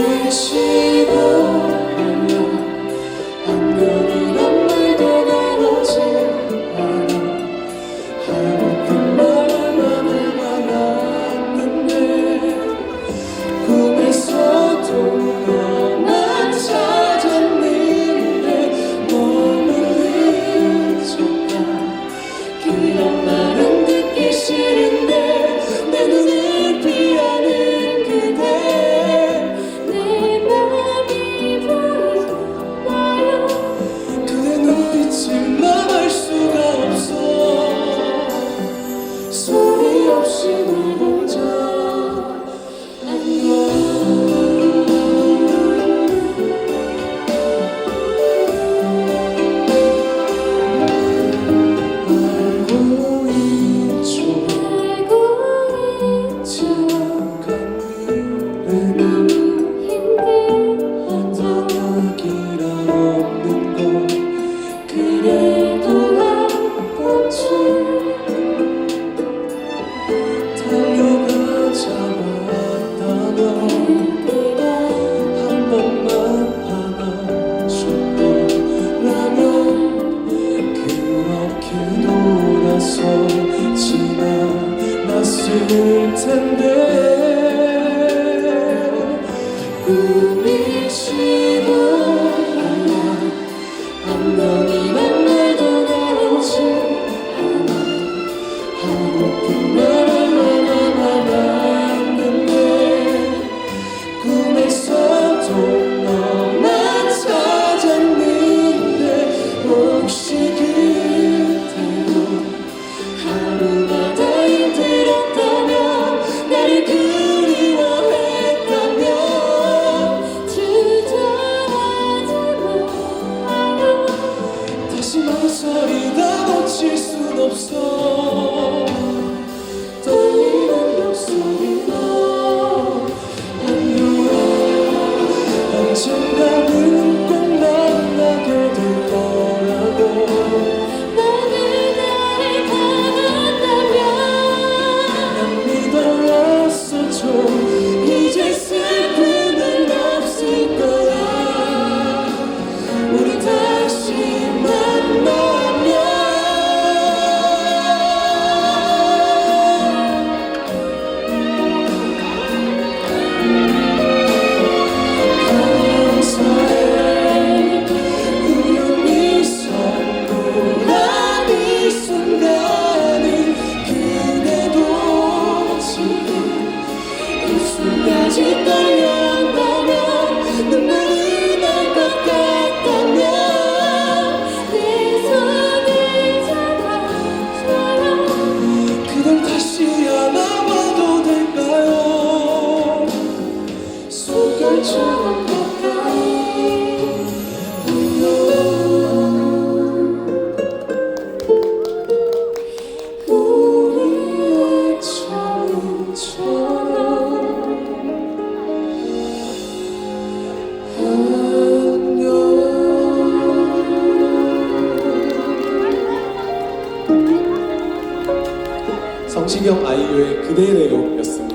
그 지도 없어 지나났을 텐데. 꿈이지도 않아 안녕히 만나도 나오지 않아 하루뿐 sou. 성시경 아이유의 그대래요였습니다.